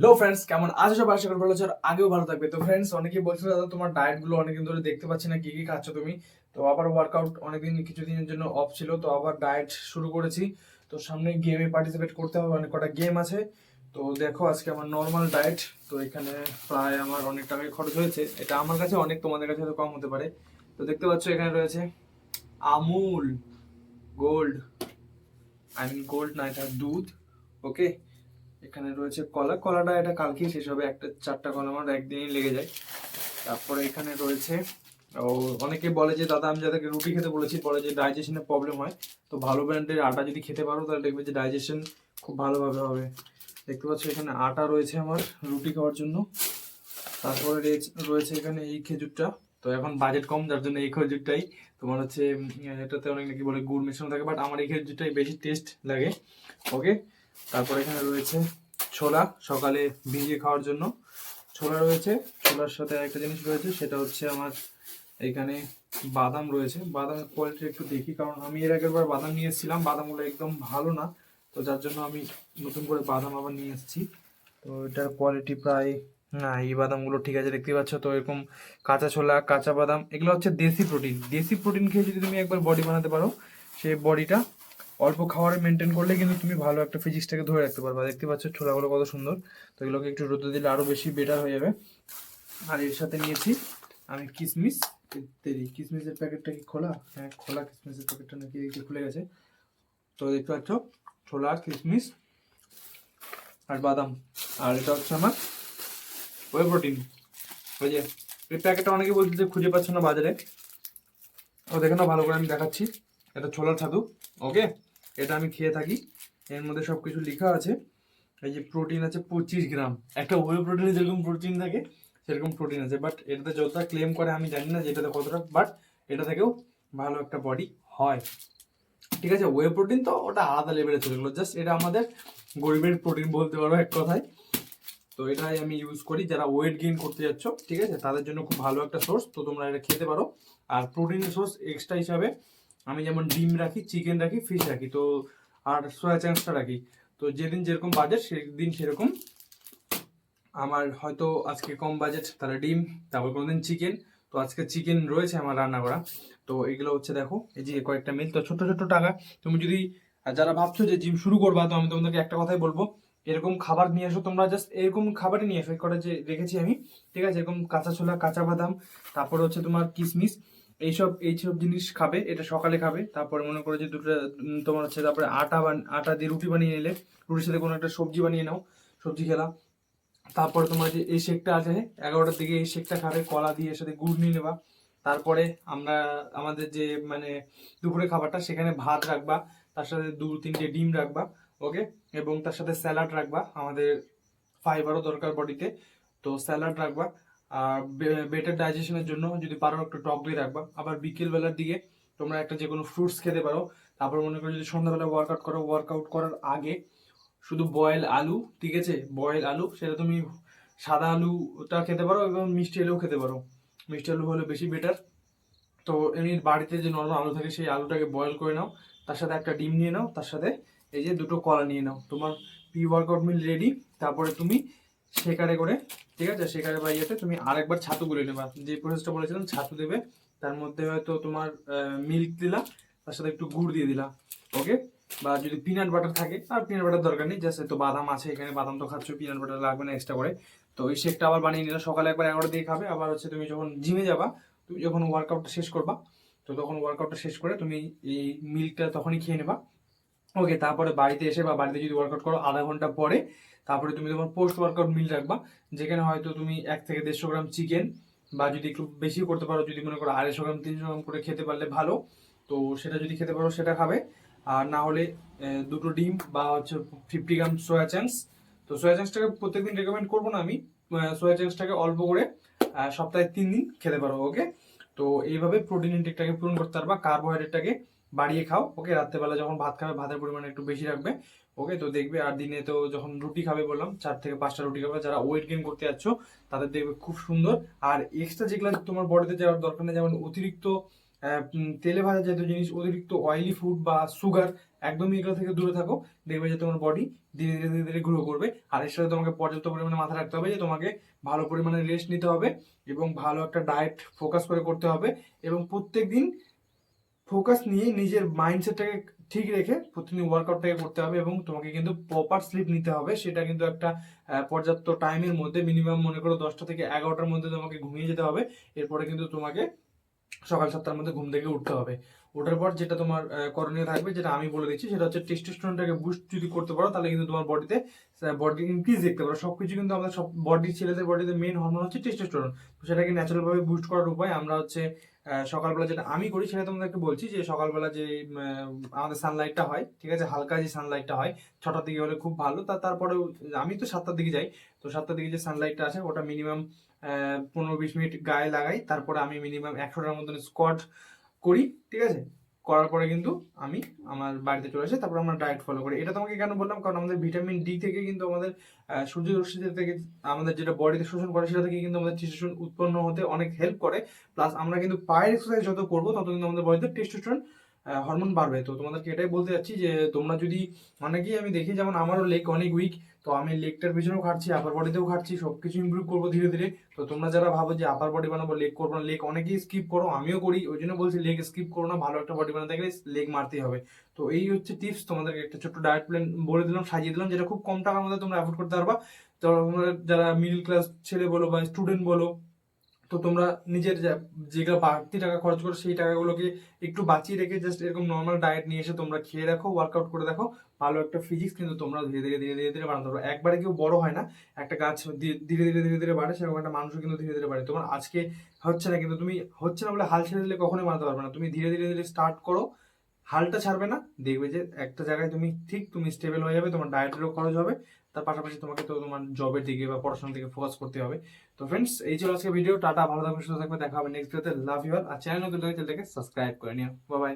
Hello friends কেমন আছো সব আশা করি ভালো আছো আগেও ভালো থাকবে। তো ফ্রেন্ডস অনেকেই বলছিল, দাদা, তোমার ডায়েটগুলো অনেকদিন ধরে দেখতে পাচ্ছি না, কি কি খাচ্ছ তুমি? তো আবার ওয়ার্কআউট অনেকদিন, কিছুদিনের জন্য অফ ছিল, তো আবার ডায়েট শুরু করেছি। তো সামনে গেমে পার্টিসিপেট করতে হবে, অনেক কটা গেম আছে। তো দেখো, আজকে আমার নর্মাল ডায়েট তো এখানে প্রায় আমার অনেক টাকাই খরচ হয়েছে। এটা আমার কাছে অনেক, তোমাদের কাছে হয়তো কম হতে পারে। তো দেখতে পাচ্ছ, এখানে রয়েছে Amul gold I mean gold না এটা দুধ ওকে এখানে রয়েছে কলা। কলাটা এটা কালকেই শেষ হবে, একটা চারটা কলা আমার একদিনই লেগে যায়। তারপরে এখানে রয়েছে, ও অনেকে বলে যে, দাদা, আমি যাদেরকে রুটি খেতে বলেছি, বলে যে ডাইজেশনের প্রবলেম হয়। তো ভালো ব্র্যান্ডের আটা যদি খেতে পারো, তাহলে দেখবে যে ডাইজেশন খুব ভালোভাবে হবে। দেখতে পাচ্ছ, এখানে আটা রয়েছে আমার রুটি খাওয়ার জন্য। তারপরে রয়েছে- এখানে এই খেজুরটা। তো এখন বাজেট কম, যার জন্য এই খেজুরটাই। তোমার হচ্ছে এটাতে অনেক নাকি বলে গুড় মেশানো থাকে বাট আমার এই খেজুরটাই বেশি টেস্ট লাগে। ওকে তারপর এখানে রয়েছে ছোলা, সকালে ভিজিয়ে খাওয়ার জন্য। ছোলা রয়েছে, ছোলার সাথে একটা জিনিস রয়েছে, সেটা হচ্ছে আমার এখানে বাদাম রয়েছে। বাদামের কোয়ালিটি একটু দেখি, কারণ আমি এর আগের বার বাদাম নিয়ে এসেছিলাম, বাদামগুলো একদম ভালো না, তো যার জন্য আমি নতুন করে বাদাম আবার নিয়ে এসেছি। তো এটার কোয়ালিটি প্রায়, না, এই বাদামগুলো ঠিক আছে দেখতে পাচ্ছ তো, এরকম কাঁচা ছোলা, কাঁচা বাদাম, এগুলো হচ্ছে দেশি প্রোটিন দেশি প্রোটিন খেয়ে যদি তুমি একবার বডি বানাতে পারো, সেই বডিটা অল্প খাবারে মেনটেন করলে কিন্তু তুমি ভালো একটা ফিজিক্সটাকে ধরে রাখতে পারবে। দেখতে পাচ্ছ ছোলাগুলো কত সুন্দর। তো এগুলোকে একটু রোদে দিলে আরও বেশি বেটার হয়ে যাবে। আর এর সাথে নিয়েছি আমি কিসমিস। তেরি কিসমিসের প্যাকেটটা কি খোলা? হ্যাঁ খোলা কিসমিসের প্যাকেটটা নাকি যে খুলে গেছে। তো দেখতে পাচ্ছ, ছোলা, কিসমিস আর বাদাম। আর এটা হচ্ছে আমার ওয়ে প্রোটিন ওই যে, এই প্যাকেটটা অনেকে বলছে যে খুঁজে পাচ্ছ না বাজারে। ও দেখে না ভালো করে আমি দেখাচ্ছি। এটা ছোলার ছাতু ওকে এটা আমি খেয়ে থাকি। এর মধ্যে সব কিছু লেখা আছে। এই যে প্রোটিন আছে পঁচিশ গ্রাম। একটা ওয়ে প্রোটিনে যেরকম প্রোটিন থাকে, সেরকম প্রোটিন আছে। বাট এটাতে যতটা ক্লেম করে আমি জানি না যে এটাতে কতটা বাট এটা থেকেও ভালো একটা বডি হয়। ঠিক আছে? ওয়ে প্রোটিন তো ওটা আলাদা লেভেলে চলে গেলো। জাস্ট এটা আমাদের গরিবের প্রোটিন বলতে পারো এক কথায়। তো এটাই আমি ইউজ করি। যারা ওয়েট গেইন করতে যাচ্ছ, ঠিক আছে? তাদের জন্য খুব ভালো একটা সোর্স তো তোমরা এটা খেতে পারো। আর প্রোটিনের সোর্স এক্সট্রা হিসাবে আমি যেমন ডিম রাখি চিকেন রাখি ফিশ রাখি, তো আর সোয়া চাংসটা রাখি। তো যেদিন যেরকম বাজেট সেদিন সেরকম আমার হয়তো আজকে কম বাজেট তাহলে ডিম, তারপর কোনো দিন চিকেন তো আজকে চিকেন রয়েছে আমার রান্না করা তো এগুলো হচ্ছে দেখো, এই যে কয়েকটা মিল তো ছোট ছোট টাকা। তুমি যদি যারা ভাবছ যে জিম শুরু করবা, তো আমি তোমাদেরকে একটা কথাই বলব। এরকম খাবার নিয়ে আসো তোমরা জাস্ট এরকম খাবারই নিয়ে এই কটা যে রেখেছি আমি, ঠিক আছে? এরকম কাঁচা ছোলা কাঁচা বাদাম, তারপর হচ্ছে তোমার কিশমিশ। এইসব এইসব জিনিস খাবে, এটা সকালে খাবে, তারপরে মনে করো যে দুটো তোমার হচ্ছে তারপরে আটা বান, আটা দিয়ে রুটি বানিয়ে নিলে, রুটির সাথে কোনো একটা সবজি বানিয়ে নাও, সবজি খেলা। তারপরে তোমার যে এই শেকটা আছে এগারোটার দিকে এই শেকটা খাবে, কলা দিয়ে সাথে গুড় নিয়ে নেবা। তারপরে আমরা, আমাদের যে মানে দুপুরে খাবারটা, সেখানে ভাত রাখবা, তার সাথে দু, তিনটে ডিম রাখবা ওকে এবং তার সাথে স্যালাড রাখবা, আমাদের ফাইবারও দরকার বডিতে তো স্যালাড রাখবা আর বেটার ডাইজেশনের জন্য যদি পারো একটু টক দই রাখবা। আবার বিকেলবেলার দিকে তোমরা একটা যে কোনো ফ্রুটস খেতে পারো। তারপর মনে করো যদি সন্ধ্যাবেলা ওয়ার্কআউট করো ওয়ার্কআউট করার আগে শুধু বয়েল আলু, ঠিক আছে? বয়েল আলু, সেটা তুমি সাদা আলুটা খেতে পারো এবং মিষ্টি আলুও খেতে পারো। মিষ্টি আলু হলে বেশি বেটার তো এমনি বাড়িতে যে নর্মাল আলু থাকে, সেই আলুটাকে বয়েল করে নাও। তার সাথে একটা ডিম নিয়ে নাও। তার সাথে এই যে দুটো কলা নিয়ে নাও। তোমার প্রি ওয়ার্কআউট মিল রেডি তারপরে তুমি শেকারে করে, ঠিক আছে? শেকারে বা ইয়েতে তুমি আরেকবার ছাতু গুলে নেবা। যে প্রসেসটা বলেছিলাম, ছাতু দেবে। তার মধ্যে হয়তো তোমার মিল্ক দিলা, তার সাথে একটু গুড় দিয়ে দিলা ওকে বা যদি পিনাট বাটার থাকে, আর পিনাট বাটার দরকার নেই জাস্ট তো বাদাম আছে, এখানে বাদাম তো খাচ্ছ পিনাট বাটার লাগবে না এক্সট্রা করে। তো ওই শেকটা আবার বানিয়ে নিলে, সকালে একবার এগারো দিয়ে খাবে। আবার হচ্ছে তুমি যখন জিমে যাবা, তুমি যখন ওয়ার্কআউটটা শেষ করবা, তো তখন ওয়ার্কআউটটা শেষ করে তুমি এই মিল্কটা তখনই খেয়ে নেবা। ওকে তারপরে বাড়িতে এসে বা বাড়িতে যদি ওয়ার্কআউট করো আধা ঘণ্টা পরে, তারপরে তুমি তোমার পোস্ট ওয়ার্কআউট মিল রাখবা, যেখানে হয়তো তুমি এক থেকে দেড়শো গ্রাম চিকেন বা যদি একটু বেশি করতে পারো, যদি মনে করো আড়াইশো গ্রাম, তিনশো গ্রাম করে খেতে পারলে ভালো। তো সেটা যদি খেতে পারো, সেটা খাবে। আর না হলে দুটো ডিম বা হচ্ছে ফিফটি গ্রাম সোয়া চাংস তো সোয়া চাংসটাকে প্রত্যেকদিন রেকমেন্ড করব না আমি। সোয়া চাংসটাকে অল্প করে সপ্তাহে তিন দিন খেতে পারো ওকে তো এইভাবে প্রোটিন ইনটেকটাকে পূরণ করতে পারবা কার্বোহাইড্রেটটাকে বাড়িয়ে খাও। ওকে রাত্রেবেলা যখন ভাত খাবে, ভাতের পরিমাণ একটু বেশি রাখবে। ওকে তো দেখবে আর দিনে তো যখন রুটি খাবে বললাম, চার থেকে পাঁচটা রুটি খাবে। যারা ওয়েট গেইন করতে যাচ্ছ, তাদের দেখবে খুব সুন্দর। আর এক্সট্রা যেগুলো তোমার বডিতে যাওয়ার দরকার নেই, যেমন অতিরিক্ত তেলে ভাজা জাতীয় জিনিস, অতিরিক্ত অয়েলি ফুড বা সুগার একদমই এগুলো থেকে দূরে থাকো। দেখবে যে তোমার বডি ধীরে ধীরে ধীরে ধীরে গ্রো করবে। আর এর সাথে তোমাকে পর্যাপ্ত পরিমাণে মাথায় রাখতে হবে যে তোমাকে ভালো পরিমাণে রেস্ট নিতে হবে এবং ভালো একটা ডায়েট ফোকাস করে করতে হবে। এবং প্রত্যেক দিন ফোকাস নিয়ে নিজের মাইন্ডসেটটাকে ঠিক রেখে প্রতিদিন ওয়ার্কআউটটাকে করতে হবে এবং তোমাকে কিন্তু প্রপার স্লিপ নিতে হবে। সেটা কিন্তু একটা পর্যাপ্ত টাইমের মধ্যে মিনিমাম মনে করো দশটা থেকে এগারোটার মধ্যে তোমাকে ঘুমিয়ে যেতে হবে। এরপরে কিন্তু তোমাকে সকাল সাতটার মধ্যে ঘুম থেকে উঠতে হবে। ওঠার পর যেটা তোমার করণীয় থাকবে, যেটা আমি বলে দিচ্ছি, সেটা হচ্ছে টেস্টোস্টেরনটাকে বুস্ট যদি করতে পারো, তাহলে কিন্তু তোমার বডিতে বডি ইনক্রিজ দেখতে পারো। সবকিছু কিন্তু আমাদের সব বডি ছেলেদের বডিতে মেন হরমোন হচ্ছে টেস্টোস্টেরন তো সেটাকে ন্যাচারালভাবে বুস্ট করার উপায় আমরা হচ্ছে সকালবেলা যেটা আমি করি, সেটা তোমাদেরকে বলছি যে সকালবেলা যে আমাদের সানলাইটটা হয়, ঠিক আছে? হালকা যে সানলাইটটা হয়, ছটার দিকে হলে খুব ভালো। তা তারপরেও আমি তো সাতটার দিকে যাই, তো সাতটার দিকে যে সানলাইটটা আসে, ওটা মিনিমাম পনেরো বিশ মিনিট গায়ে লাগাই। তারপরে আমি মিনিমাম একশোটার মতন স্কোয়াট করি, ঠিক আছে? করার পরে কিন্তু আমি আমার বাড়িতে চলে আসে, তারপর আমরা ডায়েট ফলো করি। এটা তোমাকে কেন বললাম? কারণ আমাদের ভিটামিন ডি থেকে কিন্তু আমাদের সূর্য রশ্মি থেকে আমাদের যেটা বডিতে শোষণ করে, সেটা থেকে কিন্তু আমাদের টেস্টোস্টেরন উৎপন্ন হতে অনেক হেল্প করে। প্লাস আমরা কিন্তু পায়ের এক্সারসাইজ যত করব, তত কিন্তু আমাদের বডিতে টেস্টোস্টেরন হরমোন বাড়বে। তো তোমাদেরকে এটাই বলতে যাচ্ছি যে, তোমরা যদি অনেকেই আমি দেখি, যেমন আমারও লেগ অনেক উইক তো আমি লেগটার পিছনেও খাটছি আপার বডিতেও খাচ্ছি সবকিছু ইমপ্রুভ করব ধীরে ধীরে। তো তোমরা যারা ভাবো যে আপার বডি বানাবো লেগ করব না লেগ অনেকেই স্কিপ করো, আমিও করি, ওই জন্য বলছি লেগ স্কিপ করো না, ভালো একটা বডি বানাতে গেলে লেগ মারতেই হবে। তো এই হচ্ছে টিপস তোমাদেরকে একটা ছোট্ট ডায়েট প্ল্যান বলে দিলাম, সাজিয়ে দিলাম, যেটা খুব কম টাকার মধ্যে তোমরা অ্যাফোর্ড করতে পারবা। তো তোমরা যারা মিডল ক্লাস ছেলে বলো বা স্টুডেন্ট বলো তো তোমরা নিজের যেগুলো বাড়তি টাকা খরচ করো, সেই টাকাগুলোকে একটু বাঁচিয়ে রেখে জাস্ট এরকম নর্মাল ডায়েট নিয়ে এসে তোমরা খেয়ে দেখো ওয়ার্কআউট করে দেখো। ভালো একটা ফিজিক্স কিন্তু তোমরা ধীরে ধীরে ধীরে ধীরে ধীরে বানাতে পারো। একবারে কেউ বড় হয় না, একটা গাছ ধীরে ধীরে ধীরে ধীরে বাড়ে, সেরকম একটা মানুষও কিন্তু ধীরে ধীরে বাড়ে। তোমার আজকে হচ্ছে না, কিন্তু তুমি হচ্ছে না বলে হাল ছেড়ে দিলে কখনোই বানাতে পারবে না। তুমি ধীরে ধীরে ধীরে স্টার্ট করো হালটা ছাড়বে না, দেখবে যে একটা জায়গায় তুমি ঠিক তুমি স্টেবল হয়ে যাবে, তোমার ডায়েটেরও খরচ হবে, তার পাশাপাশি তোমাকে তো তোমার জবের দিকে বা পড়াশোনার দিকে ফোকাস করতে হবে। তো ফ্রেন্ডস এই ছিল আজকে ভিডিও টাটা, ভালো থাকবে সুস্থ থাকবে দেখা হবে নেক্সট ভিডিওতে লাভ ইউ আর চ্যানেল নতুন চ্যানেলটাকে সাবস্ক্রাইব করে নিও। বাই